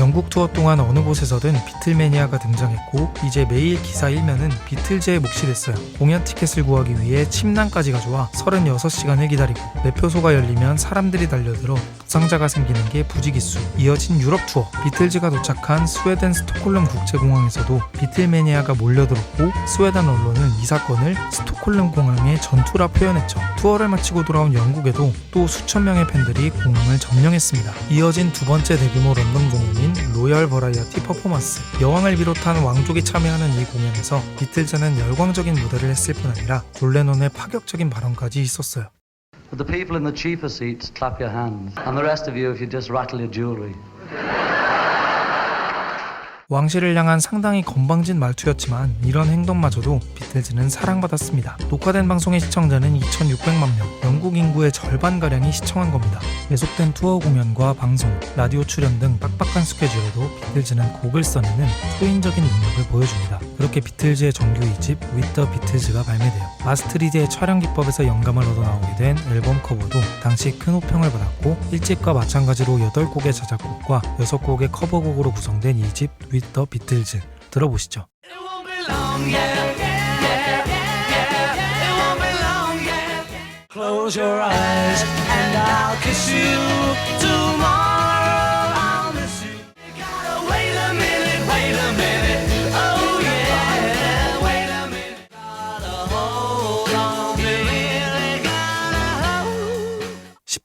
영국 투어 동안 어느 곳에서든 비틀매니아가 등장했고 이제 매일 기사 1면은 비틀즈의 몫이 됐어요. 공연 티켓을 구하기 위해 침낭까지 가져와 36시간을 기다리고 매표소가 열리면 사람들이 달려들어 부상자가 생기는 게 부지기수. 이어진 유럽 투어. 비틀즈가 도착한 스웨덴 스톡홀름 국제공항에서도 비틀매니아가 몰려들었고 스웨덴 언론은 이 사건을 스톡홀름 공항의 전투라 표현했죠. 투어를 마치고 돌아온 영국에도 또 수천 명의 팬들이 공항을 점령했습니다. 이어진 두 번째 대규모 런던 공연인 로열 버라이어티 퍼포먼스. 여왕을 비롯한 왕족이 참여하는 이 공연에서 비틀즈는 열광적인 무대를 했을 뿐 아니라 존 레논의 파격적인 발언까지 있었어요. But the people in the cheaper seats clap your hands, and the rest of you if you just rattle your jewellery. 왕실을 향한 상당히 건방진 말투였지만 이런 행동마저도 비틀즈는 사랑받았습니다. 녹화된 방송의 시청자는 2,600만 명, 영국 인구의 절반가량이 시청한 겁니다. 계속된 투어 공연과 방송, 라디오 출연 등 빡빡한 스케줄에도 비틀즈는 곡을 써내는 초인적인 능력을 보여줍니다. 그렇게 비틀즈의 정규 2집 With the Beatles가 발매돼요. 아스트리드의 촬영 기법에서 영감을 얻어 나오게 된 앨범 커버도 당시 큰 호평을 받았고 1집과 마찬가지로 8곡의 자작곡과 6곡의 커버곡으로 구성된 2집 The Beatles 들어보시죠.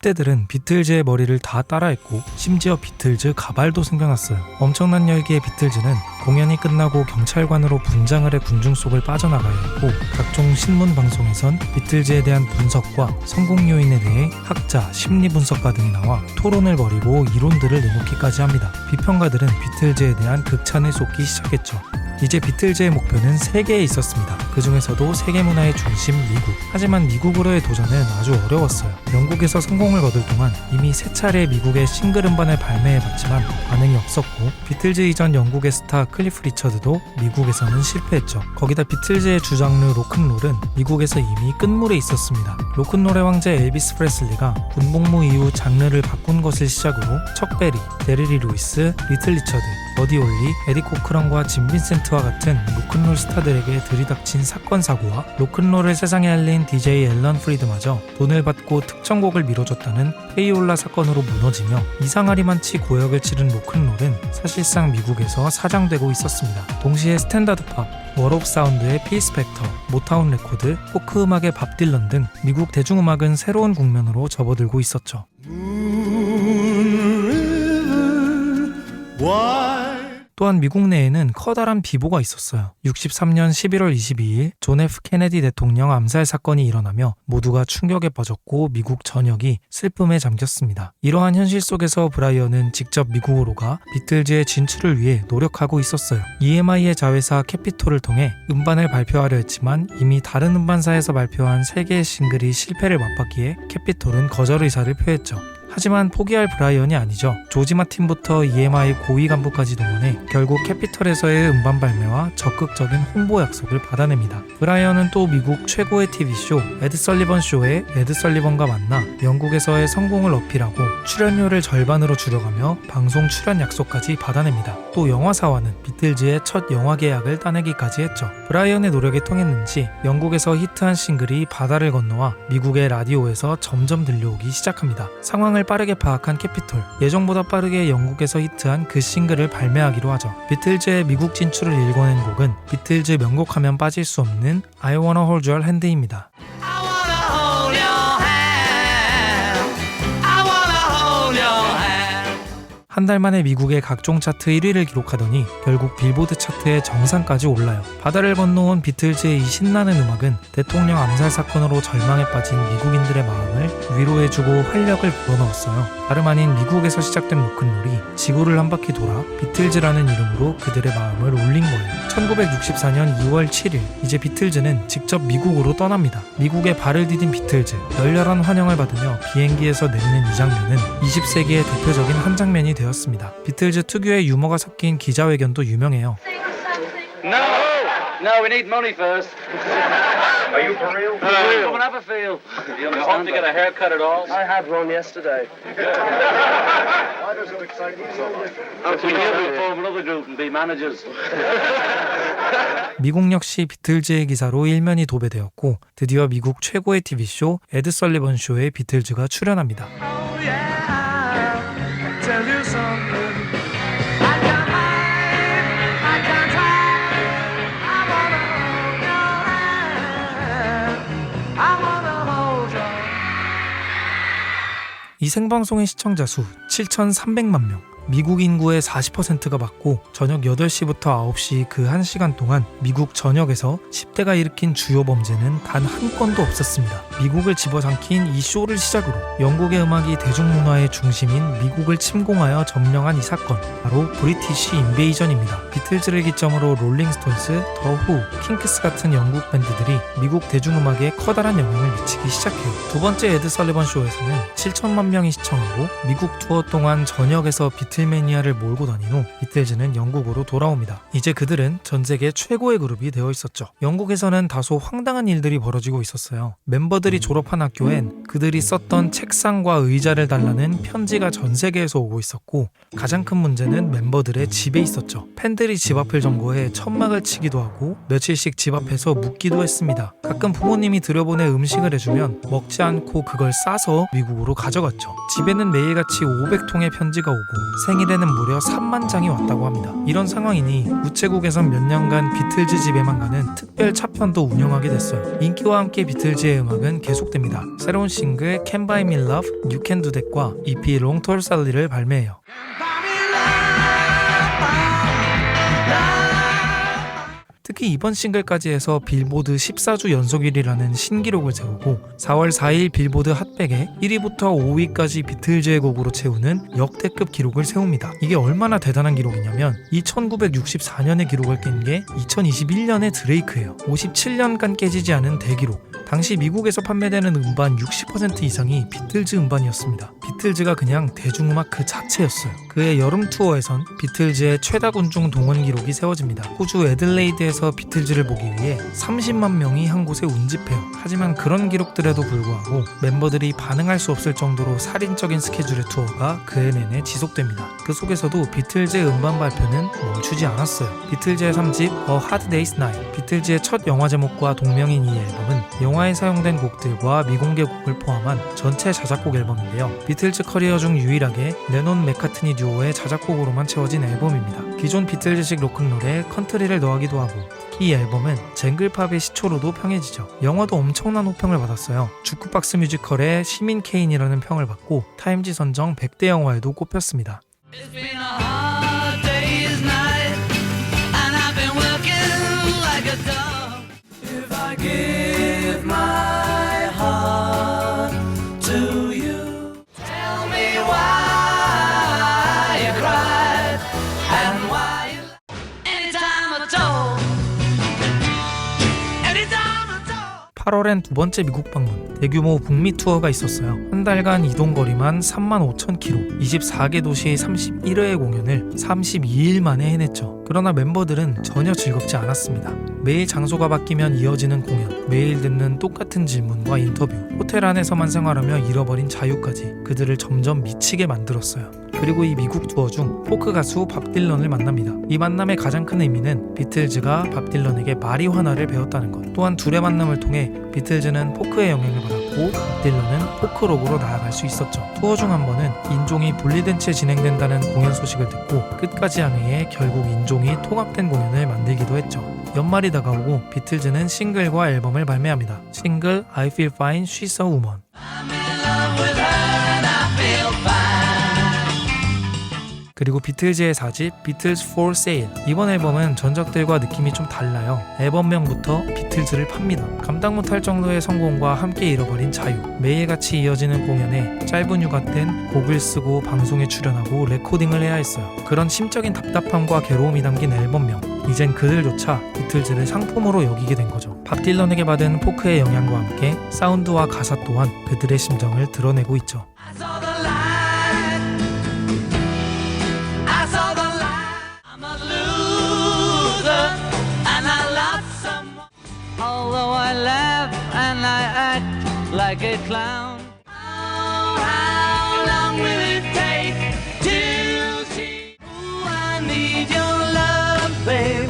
10대들은 비틀즈의 머리를 다 따라했고 심지어 비틀즈 가발도 생겨났어요. 엄청난 열기의 비틀즈는 공연이 끝나고 경찰관으로 분장을 해 군중 속을 빠져나가야 했고 각종 신문 방송에선 비틀즈에 대한 분석과 성공 요인에 대해 학자, 심리 분석가 등이 나와 토론을 벌이고 이론들을 내놓기까지 합니다. 비평가들은 비틀즈에 대한 극찬을 쏟기 시작했죠. 이제 비틀즈의 목표는 세계에 있었습니다. 그 중에서도 세계 문화의 중심 미국. 하지만 미국으로의 도전은 아주 어려웠어요. 영국에서 성공을 거둘 동안 이미 세 차례 미국의 싱글 음반을 발매해봤지만 반응이 없었고 비틀즈 이전 영국의 스타 클리프 리처드도 미국에서는 실패했죠. 거기다 비틀즈의 주장르 로큰롤은 미국에서 이미 끝물에 있었습니다. 로큰롤의 황제 엘비스 프레슬리가 군복무 이후 장르를 바꾼 것을 시작으로 척 베리, 데리리 루이스, 리틀 리처드, 버디 올리, 에디 코크런과 짐 빈센트와 같은 로큰롤 스타들에게 들이닥친 사건 사고와 로큰롤을 세상에 알린 DJ 앨런 프리드마저 돈을 받고 특정 곡을 밀어줬다는 페이올라 사건으로 무너지며 이상하리만치 고역을 치른 로큰롤은 사실상 미국에서 사장되고 있었습니다. 동시에 스탠다드 팝, 워롭 사운드의 피스펙터, 모타운 레코드, 포크 음악의 밥 딜런 등 미국 대중음악은 새로운 국면으로 접어들고 있었죠. 또한 미국 내에는 커다란 비보가 있었어요. 63년 11월 22일 존 F 케네디 대통령 암살 사건이 일어나며 모두가 충격에 빠졌고 미국 전역이 슬픔에 잠겼습니다. 이러한 현실 속에서 브라이언은 직접 미국으로 가 비틀즈의 진출을 위해 노력하고 있었어요. EMI의 자회사 캐피톨을 통해 음반을 발표하려 했지만 이미 다른 음반사에서 발표한 3개의 싱글이 실패를 맛봤기에 캐피톨은 거절 의사를 표했죠. 하지만 포기할 브라이언이 아니죠. 조지 마틴부터 EMI 고위 간부까지 동원해 결국 캐피털에서의 음반 발매와 적극적인 홍보 약속을 받아냅니다. 브라이언은 또 미국 최고의 TV쇼 에드 설리번 쇼에 에드 설리번과 만나 영국에서의 성공을 어필하고 출연료를 절반으로 줄여가며 방송 출연 약속까지 받아냅니다. 또 영화사와는 비틀즈의 첫 영화 계약을 따내기까지 했죠. 브라이언의 노력이 통했는지 영국에서 히트한 싱글이 바다를 건너와 미국의 라디오에서 점점 들려오기 시작합니다. 상황을 빠르게 파악한 캐피톨, 예정보다 빠르게 영국에서 히트한 그 싱글을 발매하기로 하죠. 비틀즈의 미국 진출을 일궈낸 곡은 비틀즈 명곡하면 빠질 수 없는 I Wanna Hold Your Hand입니다. 한 달 만에 미국의 각종 차트 1위를 기록하더니 결국 빌보드 차트의 정상까지 올라요. 바다를 건너온 비틀즈의 이 신나는 음악은 대통령 암살 사건으로 절망에 빠진 미국인들의 마음을 위로해주고 활력을 불어넣었어요. 다름 아닌 미국에서 시작된 로큰롤이 지구를 한 바퀴 돌아 비틀즈라는 이름으로 그들의 마음을 울린 거예요. 1964년 2월 7일 이제 비틀즈는 직접 미국으로 떠납니다. 미국에 발을 디딘 비틀즈 열렬한 환영을 받으며 비행기에서 내리는 이 장면은 20세기의 대표적인 한 장면이 되었습니다. 비틀즈 특유의 유머가 섞인 기자회견도 유명해요. No! No, we need money first. Are you for real? Come and have a feel. You hope to get a haircut at all? I had one yesterday. matters that excite you so much? To hear we form another group and be managers. 미국 역시 비틀즈의 기사로 일면이 도배되었고 드디어 미국 최고의 TV쇼 에드 설리번 쇼에 비틀즈가 출연합니다. 이 생방송의 시청자 수 7,300만 명. 미국 인구의 40%가 받고 저녁 8시부터 9시 그 1시간 동안 미국 전역에서 10대가 일으킨 주요 범죄는 단 한 건도 없었습니다. 미국을 집어삼킨 이 쇼를 시작으로 영국의 음악이 대중문화의 중심인 미국을 침공하여 점령한 이 사건 바로 브리티시 인베이전입니다. 비틀즈를 기점으로 롤링스톤스, 더 후, 킹크스 같은 영국 밴드들이 미국 대중음악에 커다란 영향을 미치기 시작해요. 두 번째 에드 설리번 쇼에서는 7천만 명이 시청하고 미국 투어 동안 전역에서 비틀매니아를 몰고 다닌 후 비틀즈는 영국으로 돌아옵니다. 이제 그들은 전 세계 최고의 그룹이 되어 있었죠. 영국에서는 다소 황당한 일들이 벌어지고 있었어요. 멤버들 이 졸업한 학교엔 그들이 썼던 책상과 의자를 달라는 편지가 전 세계에서 오고 있었고 가장 큰 문제는 멤버들의 집에 있었죠. 팬들이 집 앞을 점거해 천막을 치기도 하고 며칠씩 집 앞에서 묵기도 했습니다. 가끔 부모님이 들여보내 음식을 해주면 먹지 않고 그걸 싸서 미국으로 가져갔죠. 집에는 매일같이 500통의 편지가 오고 생일에는 무려 3만 장이 왔다고 합니다. 이런 상황이니 우체국에선 몇 년간 비틀즈 집에만 가는 특별 차편도 운영하게 됐어요. 인기와 함께 비틀즈의 음악은 계속됩니다. 새로운 싱글 Can Buy Me Love, You Can Do That과 EP Long Sally를 발매해요. 특히 이번 싱글까지 해서 빌보드 14주 연속 1위라는 신기록을 세우고 4월 4일 빌보드 핫백에 1위부터 5위까지 비틀즈의 곡으로 채우는 역대급 기록을 세웁니다. 이게 얼마나 대단한 기록이냐면 이 1964년의 기록을 깬 게 2021년의 드레이크예요. 57년간 깨지지 않은 대기록. 당시 미국에서 판매되는 음반 60% 이상이 비틀즈 음반이었습니다. 비틀즈가 그냥 대중음악 그 자체였어요. 그의 여름 투어에선 비틀즈의 최다 군중 동원 기록이 세워집니다. 호주 애들레이드에서 비틀즈를 보기 위해 30만 명이 한 곳에 운집해요. 하지만 그런 기록들에도 불구하고 멤버들이 반응할 수 없을 정도로 살인적인 스케줄의 투어가 그해 내내 지속됩니다. 그 속에서도 비틀즈의 음반 발표는 멈추지 않았어요. 비틀즈의 3집 A Hard Day's Night, 비틀즈의 첫 영화 제목과 동명인 이 앨범은 영화 에 사용된 곡들과 미공개 곡을 포함한 전체 자작곡 앨범인데요. 비틀즈 커리어 중 유일하게 레논 맥카트니 듀오의 자작곡으로만 채워진 앨범입니다. 기존 비틀즈식 로큰롤에 컨트리를 더하기도 하고 이 앨범은 쟁글팝의 시초로도 평해지죠. 영화도 엄청난 호평을 받았어요. 주크박스 뮤지컬의 시민 케인이라는 평을 받고 타임지 선정 100대 영화에도 꼽혔습니다. 8월엔 두 번째 미국 방문, 대규모 북미 투어가 있었어요. 한 달간 이동 거리만 3만 5천 킬로, 24개 도시 31회의 공연을 32일 만에 해냈죠. 그러나 멤버들은 전혀 즐겁지 않았습니다. 매일 장소가 바뀌면 이어지는 공연, 매일 듣는 똑같은 질문과 인터뷰, 호텔 안에서만 생활하며 잃어버린 자유까지 그들을 점점 미치게 만들었어요. 그리고 이 미국 투어 중 포크 가수 밥 딜런을 만납니다. 이 만남의 가장 큰 의미는 비틀즈가 밥 딜런에게 마리화나를 배웠다는 것. 또한 둘의 만남을 통해 비틀즈는 포크의 영향을 받았고 밥 딜런은 포크록으로 나아갈 수 있었죠. 투어 중 한 번은 인종이 분리된 채 진행된다는 공연 소식을 듣고 끝까지 항해해 결국 인종이 통합된 공연을 만들기도 했죠. 연말이 다가오고 비틀즈는 싱글과 앨범을 발매합니다. 싱글 I Feel Fine, She's a Woman. 그리고 비틀즈의 4집 비틀즈 for Sale. 이번 앨범은 전작들과 느낌이 좀 달라요. 앨범명부터 비틀즈를 팝니다. 감당 못할 정도의 성공과 함께 잃어버린 자유. 매일같이 이어지는 공연에 짧은 휴가 땐 곡을 쓰고 방송에 출연하고 레코딩을 해야 했어요. 그런 심적인 답답함과 괴로움이 담긴 앨범명. 이젠 그들조차 비틀즈를 상품으로 여기게 된 거죠. 밥 딜런에게 받은 포크의 영향과 함께 사운드와 가사 또한 그들의 심정을 드러내고 있죠 I act like a clown. Oh, how long will it take till she... Ooh, I need your love, babe.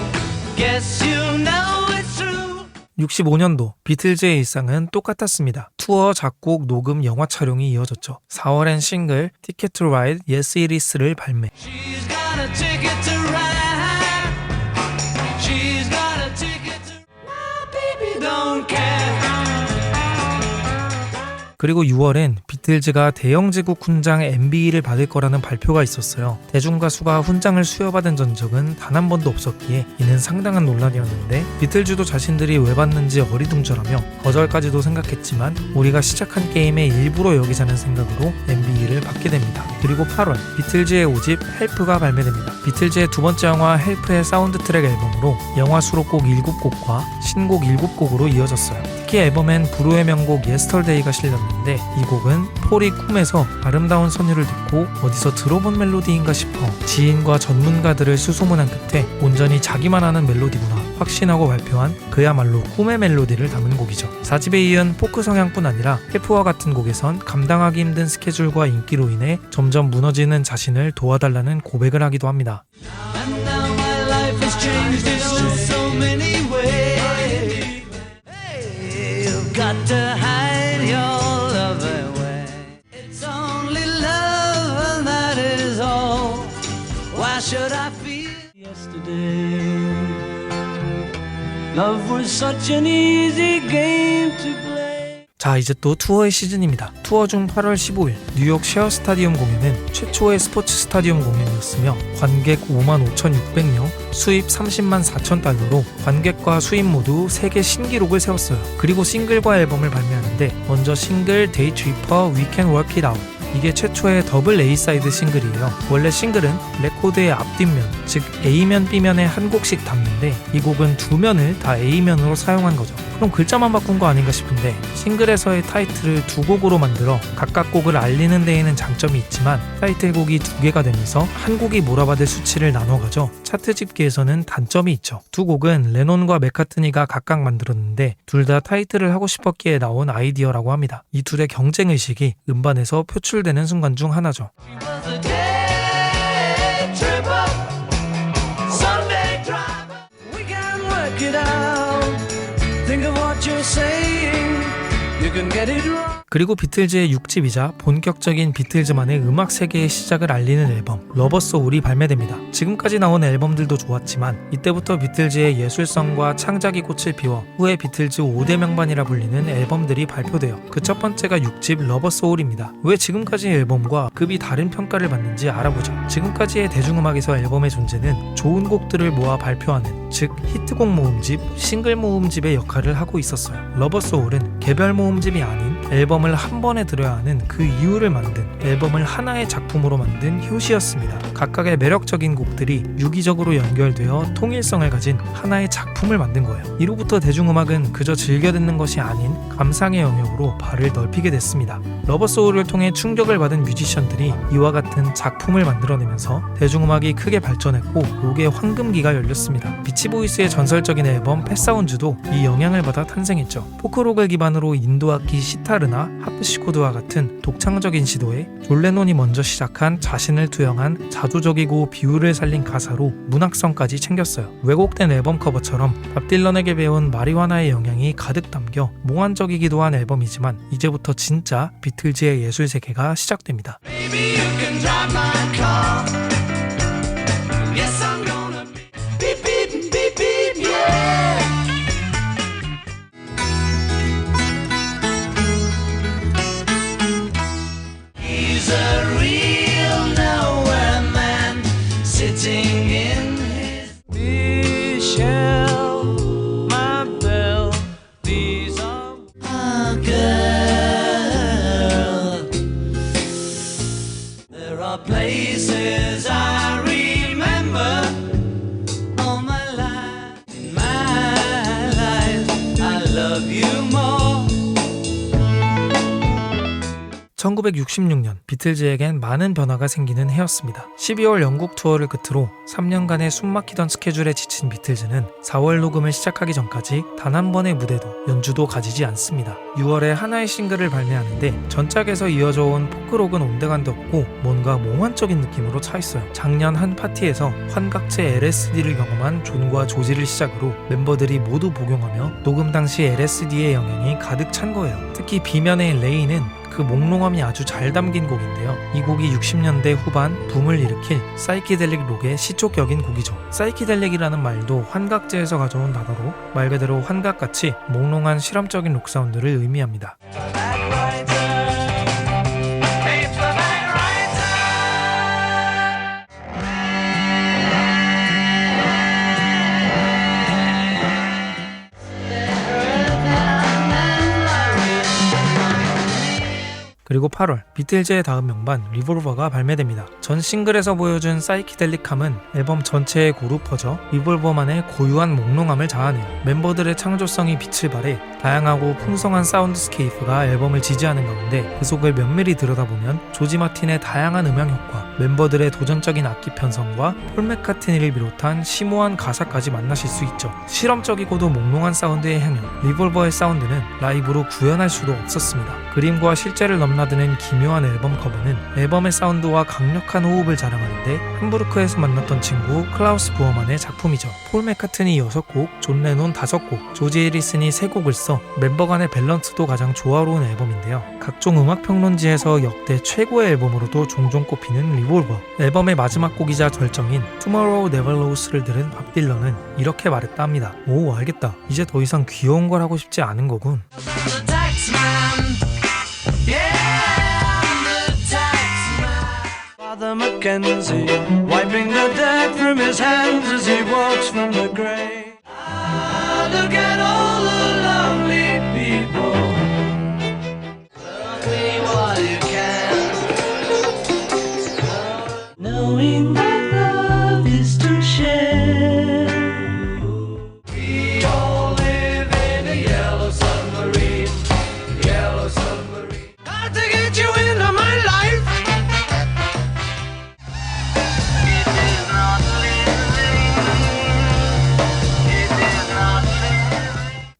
Guess you know it's true. 65년도 비틀즈의 일상은 똑같았습니다. 투어, 작곡, 녹음, 영화 촬영이 이어졌죠. 4월엔 싱글 티켓 투 라이드 예스 이리스를 발매. She's got a ticket. 그리고 6월엔 비틀즈가 대영 제국 훈장 MBE를 받을 거라는 발표가 있었어요. 대중 가수가 훈장을 수여받은 전적은 단 한 번도 없었기에 이는 상당한 논란이었는데 비틀즈도 자신들이 왜 받는지 어리둥절하며 거절까지도 생각했지만 우리가 시작한 게임의 일부러 여기자는 생각으로 MBE를 받게 됩니다. 그리고 8월 비틀즈의 5집 헬프가 발매됩니다. 비틀즈의 두 번째 영화 헬프의 사운드 트랙 앨범으로 영화 수록곡 7곡과 신곡 7곡으로 이어졌어요. 특히 앨범엔 브루의 명곡 예스터데이가 실렸는데 이 곡은 폴이 꿈에서 아름다운 선율을 듣고 어디서 들어본 멜로디인가 싶어 지인과 전문가들을 수소문한 끝에 온전히 자기만 아는 멜로디구나 확신하고 발표한 그야말로 꿈의 멜로디를 담은 곡이죠. 4집에 이은 포크 성향뿐 아니라 해프와 같은 곡에선 감당하기 힘든 스케줄과 인기로 인해 점점 무너지는 자신을 도와달라는 고백을 하기도 합니다. Such an easy game to play. 자 이제 또 투어의 시즌입니다. 투어 중 8월 15일 뉴욕 쉐어 스타디움 공연은 최초의 스포츠 스타디움 공연이었으며 관객 5만 5,600명, 수입 30만 4천 달러로 관객과 수입 모두 세계 신기록을 세웠어요. 그리고 싱글과 앨범을 발매하는데 먼저 싱글 데이 트리퍼 We Can Work It Out 이게 최초의 더블 A사이드 싱글이에요. 원래 싱글은 레코드의 앞뒷면, 즉 A면, B면에 한 곡씩 담는데 이 곡은 두 면을 다 A면으로 사용한 거죠. 그럼 글자만 바꾼 거 아닌가 싶은데 싱글에서의 타이틀을 두 곡으로 만들어 각각 곡을 알리는 데에는 장점이 있지만 타이틀곡이 두 개가 되면서 한 곡이 몰아받을 수치를 나눠가죠. 차트 집계에서는 단점이 있죠. 두 곡은 레논과 맥카트니가 각각 만들었는데 둘 다 타이틀을 하고 싶었기에 나온 아이디어라고 합니다. 이 둘의 경쟁 의식이 음반에서 표출 되는 순간 중 하나죠. 그리고 비틀즈의 6집이자 본격적인 비틀즈만의 음악 세계의 시작을 알리는 앨범 러버 소울이 발매됩니다. 지금까지 나온 앨범들도 좋았지만 이때부터 비틀즈의 예술성과 창작이 꽃을 피워 후에 비틀즈 5대 명반이라 불리는 앨범들이 발표돼요. 그첫 번째가 6집 러버 소울입니다. 왜 지금까지 앨범과 급이 다른 평가를 받는지 알아보죠. 지금까지의 대중음악에서 앨범의 존재는 좋은 곡들을 모아 발표하는 즉 히트곡 모음집, 싱글 모음집의 역할을 하고 있었어요. 러버 소울은 개별 모음집이 아닌 앨범을 한 번에 들어야 하는 그 이유를 만든 앨범을 하나의 작품으로 만든 효시였습니다. 각각의 매력적인 곡들이 유기적으로 연결되어 통일성을 가진 하나의 작품을 만든 거예요. 이로부터 대중음악은 그저 즐겨 듣는 것이 아닌 감상의 영역으로 발을 넓히게 됐습니다. 러버 소울을 통해 충격을 받은 뮤지션들이 이와 같은 작품을 만들어내면서 대중음악이 크게 발전했고 록의 황금기가 열렸습니다. 비치보이스의 전설적인 앨범 펫사운즈도 이 영향을 받아 탄생했죠. 포크록을 기반으로 인도 악기 시타 르나 하프시코드와 같은 독창적인 시도에 존 레논이 먼저 시작한 자신을 투영한 자조적이고 비율을 살린 가사로 문학성까지 챙겼어요. 왜곡된 앨범 커버처럼 밥 딜런에게 배운 마리화나의 영향이 가득 담겨 몽환적이기도 한 앨범이지만 이제부터 진짜 비틀즈의 예술 세계가 시작됩니다. Baby, In. 1966년 비틀즈에겐 많은 변화가 생기는 해였습니다. 12월 영국 투어를 끝으로 3년간의 숨막히던 스케줄에 지친 비틀즈는 4월 녹음을 시작하기 전까지 단 한 번의 무대도 연주도 가지지 않습니다. 6월에 하나의 싱글을 발매하는데 전작에서 이어져 온 포크록은 온데간데 없고 뭔가 몽환적인 느낌으로 차 있어요. 작년 한 파티에서 환각체 LSD를 경험한 존과 조지를 시작으로 멤버들이 모두 복용하며 녹음 당시 LSD의 영향이 가득 찬 거예요. 특히 B면의 레이는 그 몽롱함이 아주 잘 담긴 곡인데요. 이 곡이 60년대 후반 붐을 일으킬 사이키델릭 록의 시초격인 곡이죠. 사이키델릭이라는 말도 환각제에서 가져온 단어로 말 그대로 환각같이 몽롱한 실험적인 록 사운드를 의미합니다. 8월 비틀즈의 다음 명반 리볼버가 발매됩니다. 전 싱글에서 보여준 사이키델릭함은 앨범 전체에 고루 퍼져 리볼버만의 고유한 몽롱함을 자아내요. 멤버들의 창조성이 빛을 발해 다양하고 풍성한 사운드스케이프가 앨범을 지지하는 가운데 그 속을 면밀히 들여다보면 조지 마틴의 다양한 음향 효과, 멤버들의 도전적인 악기 편성과 폴 맥카트니를 비롯한 심오한 가사까지 만나실 수 있죠. 실험적이고도 몽롱한 사운드의 향연, 리볼버의 사운드는 라이브로 구현할 수도 없었습니다. 그림과 실제를 넘나드는 기묘한 앨범 커버는 앨범의 사운드와 강력한 호흡을 자랑하는데 함부르크에서 만났던 친구 클라우스 부어만의 작품이죠. 폴 맥카트니 6곡, 존 레논 5곡, 조지 해리슨이 3곡을 써 멤버 간의 밸런스도 가장 조화로운 앨범인데요. 각종 음악 평론지에서 역대 최고의 앨범으로도 종종 꼽히는 리볼버. 앨범의 마지막 곡이자 절정인 Tomorrow Never Knows를 들은 밥 딜런은 이렇게 말했다 합니다. 오 알겠다. 이제 더 이상 귀여운 걸 하고 싶지 않은 거군. Mackenzie, wiping the dirt from his hands as he walks from the grave. Ah, look at all the lonely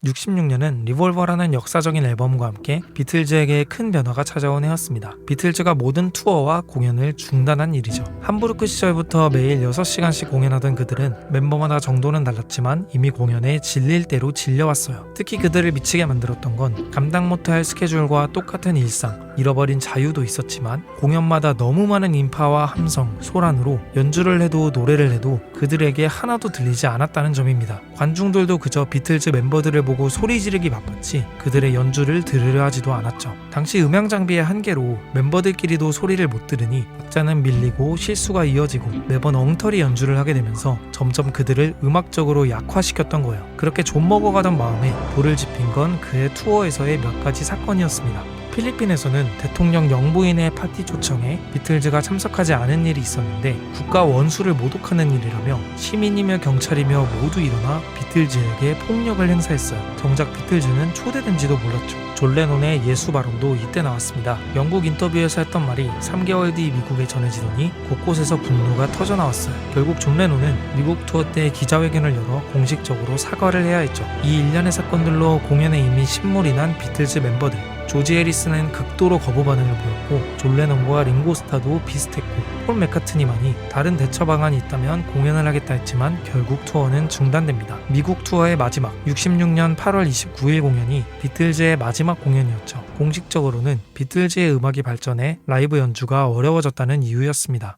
66년은 리볼버라는 역사적인 앨범과 함께 비틀즈에게 큰 변화가 찾아온 해였습니다. 비틀즈가 모든 투어와 공연을 중단한 일이죠. 함부르크 시절부터 매일 6시간씩 공연하던 그들은 멤버마다 정도는 달랐지만 이미 공연에 질릴 대로 질려왔어요. 특히 그들을 미치게 만들었던 건 감당 못할 스케줄과 똑같은 일상, 잃어버린 자유도 있었지만 공연마다 너무 많은 인파와 함성, 소란으로 연주를 해도 노래를 해도 그들에게 하나도 들리지 않았다는 점입니다. 관중들도 그저 비틀즈 멤버들을 보고 소리 지르기 바빴지 그들의 연주를 들으려 하지도 않았죠. 당시 음향 장비의 한계로 멤버들끼리도 소리를 못 들으니 박자는 밀리고 실수가 이어지고 매번 엉터리 연주를 하게 되면서 점점 그들을 음악적으로 약화시켰던 거예요. 그렇게 좀 먹어가던 마음에 불을 지핀 건 그의 투어에서의 몇 가지 사건이었습니다. 필리핀에서는 대통령 영부인의 파티 초청에 비틀즈가 참석하지 않은 일이 있었는데 국가 원수를 모독하는 일이라며 시민이며 경찰이며 모두 일어나 비틀즈에게 폭력을 행사했어요. 정작 비틀즈는 초대된지도 몰랐죠. 존 레논의 예수 발언도 이때 나왔습니다. 영국 인터뷰에서 했던 말이 3개월 뒤 미국에 전해지더니 곳곳에서 분노가 터져 나왔어요. 결국 존 레논은 미국 투어 때 기자회견을 열어 공식적으로 사과를 해야 했죠. 이 일련의 사건들로 공연에 이미 신물이 난 비틀즈 멤버들 조지 해리스는 극도로 거부 반응을 보였고 존 레논과 링고스타도 비슷했고 폴 맥카트니만이 다른 대처 방안이 있다면 공연을 하겠다 했지만 결국 투어는 중단됩니다. 미국 투어의 마지막 66년 8월 29일 공연이 비틀즈의 마지막 공연이었죠. 공식적으로는 비틀즈의 음악이 발전해 라이브 연주가 어려워졌다는 이유였습니다.